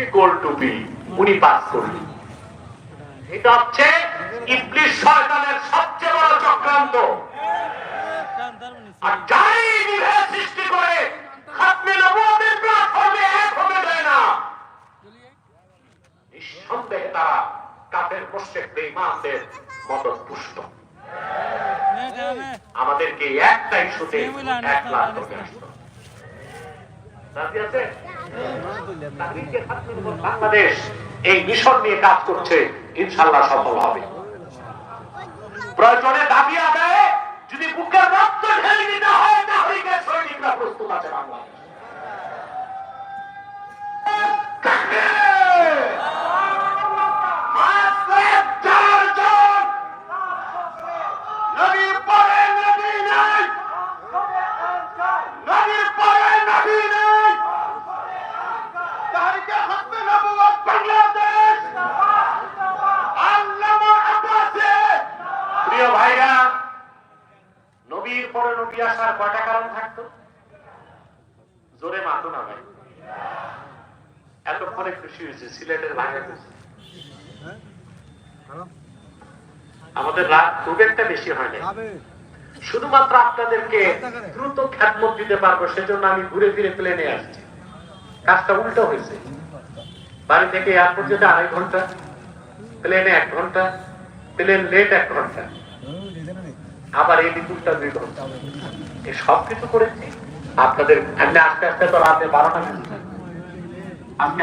টুপি গোল টুপি উনি পাস করলেন। এটা হচ্ছে সবচেয়ে বড় চক্রান্ত। আর যাই সৃষ্টি করে আমাদেরকে একটাই ইস্যুতে এক লাখ বাংলাদেশ এই মিশন নিয়ে কাজ করছে। ইনশাল্লাহ সফল হবে। প্রয়োজনে প্রিয় ভাইরা নবীর পরে নবী আসার কয়টা কারণ থাকতো? জোরে মাতো না ভাই। এতক্ষণে খুশি হয়েছে সিলেটের খুশি। আমাদের রাত খুব একটা বেশি হয় না শুধুমাত্র আপনাদেরকে দ্রুত খ্যাতমত দিতে পারব সেজন্য আমি ঘুরে ফিরে প্লেনে আসছি। কাজটা উল্টো হয়েছে। বাড়ি থেকে এয়ারপোর্ট যেতে আড়াই ঘণ্টা প্লেনে এক ঘণ্টা প্লেন লেট এক ঘণ্টা। আবার এই বিদ্যুৎটা দুই ঘণ্টা এই সব কিছু করেছি। আপনাদের আমি আস্তে আস্তে তো রাতে বারোটা আগে